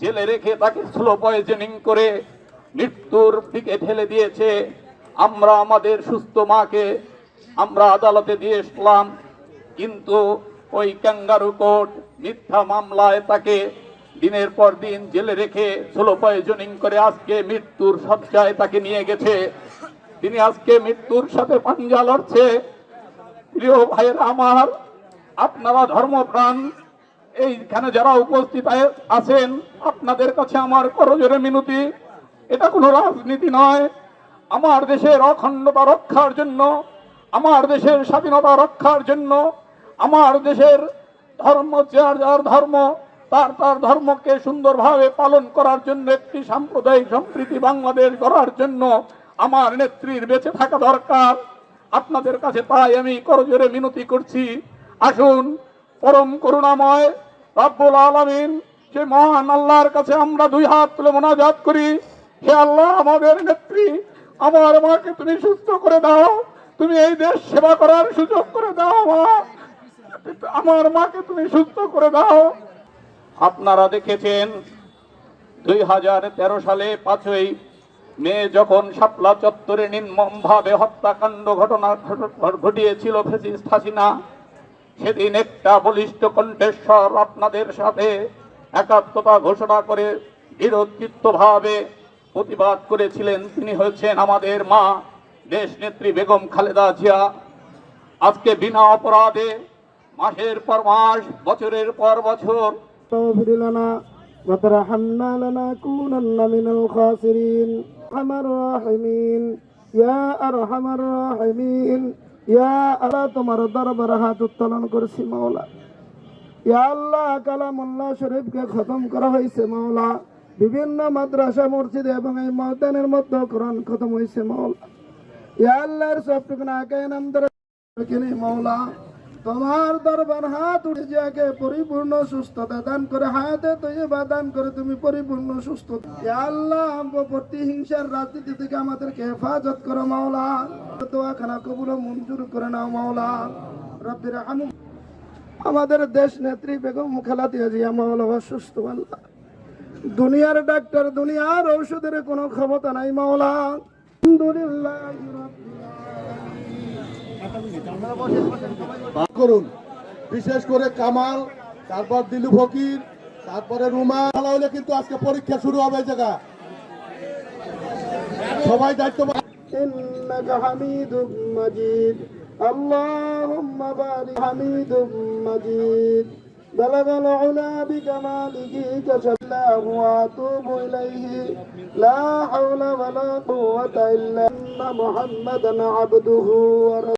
জেলে রেখে তাকে স্লো পয়জনিং করে মৃত্যুর দিকে ঠেলে দিয়েছে। আমরা আমাদের সুস্থ মাকে আমরা আদালতে দিয়ে এসলাম কিন্তু ওই ক্যাঙ্গারু কোর্ট মিথ্যা মামলায় তাকে দিনের পর দিন জেলে রেখে স্লো পয়জনিং করে আজকে মৃত্যুর সজ্জায় তাকে নিয়ে গেছে। তিনি আজকে মৃত্যুর সাথে পাঞ্জা লড়ছে। প্রিয় ভাইয়েরা আমার, আপনারা ধর্মপ্রাণ এইখানে যারা উপস্থিত আছেন, আপনাদের কাছে আমার করজোরে মিনতি, এটা কোনো রাজনীতি নয়। আমার দেশের অখণ্ডতা রক্ষার জন্য, আমার দেশের স্বাধীনতা রক্ষার জন্য, আমার দেশের ধর্ম, যার যার ধর্ম, তার তার ধর্মকে সুন্দরভাবে পালন করার জন্য, একটি সাম্প্রদায়িক সম্প্রীতি বাংলাদেশ গড়ার জন্য আমার নেত্রীর বেঁচে থাকা দরকার। আপনাদের কাছে তাই আমি করজোরে মিনতি করছি। আসুন, পরম করুণাময় রাব্বুল আলামিন যে মহান আল্লাহর কাছে আমরা দুই হাত তুলে মোনাজাত করি। হে আল্লাহ, আমাদের নেত্রী, আমার মাকে তুমি সুস্থ করে দাও। তুমি এই দেশ সেবা করার সুযোগ করে দাও, মা। আমার মাকে তুমি সুস্থ করে দাও। আপনারা দেখেছেন, দুই হাজার তেরো সালে পাঁচই মে যখন শাপলা চত্বরে নির্মমভাবে হত্যাকাণ্ড ঘটনা ঘট- ঘটিয়েছিল ফেসিস্ট হাসিনা সেদিন একটা বলিষ্ঠ কণ্ঠেশ্বর আপনাদের সাথে একাত্মতা ঘোষণা করে দৃঢ়চিত্তভাবে প্রতিবাদ করেছিলেন তিনি হচ্ছেন আমাদের মা দেশ নেত্রী বেগম খালেদা জিয়া আজকে বিনা অপরাধে মাসের পর মাস বছরের পর বছর واغفر لنا وترحمنا لنكونن من الخاسرين أرحم الراحمين يا أرحم الراحمين আল্লাহ, তোমার দরবার হাত উত্তোলন মাওলা। ইয়া শরীফকে খতম করা মাওলা। বিভিন্ন মাদ্রাসা, মসজিদ এবং এই ময়দানের মধ্যে কোরআন খতম হয়েছে মাওলা। ইয়া আল্লাহর সবটুকু না কেন মাওলা। তোমার দরবার হাত উঠে যাকে পরিপূর্ণ সুস্থতা দান করে, হায়াতে তৈবা দান করে তুমি পরিপূর্ণ সুস্থ। আল্লাহ প্রতিহিংসার রাজনীতি থেকে আমাদেরকে হেফাজত করো মাওলা। দোয়াখানা কবুল মঞ্জুর করে নাও মাওলা। রব্বির আমাদের দেশ নেত্রী বেগম খালাতিয়া জিয়া মাওলা, অসুস্থ আল্লাহ। দুনিয়ার ডাক্তার, দুনিয়ার ঔষধের কোনো ক্ষমতা নাই মাওলা। আলহামদুলিল্লাহ। করুন বিশেষ করে কামাল তারপর দিলু ফকির তারপরে রুমা ভালো হলে কিন্তু আজকে পরীক্ষা শুরু হবে এই জায়গা সবাই দায়িত্ব إنك حميد مجيد اللهم بارك حميد مجيد بلغ العلا بكماله كشف الله واتوب اليه لا حول ولا قوه الا ان محمدا عبده ورسوله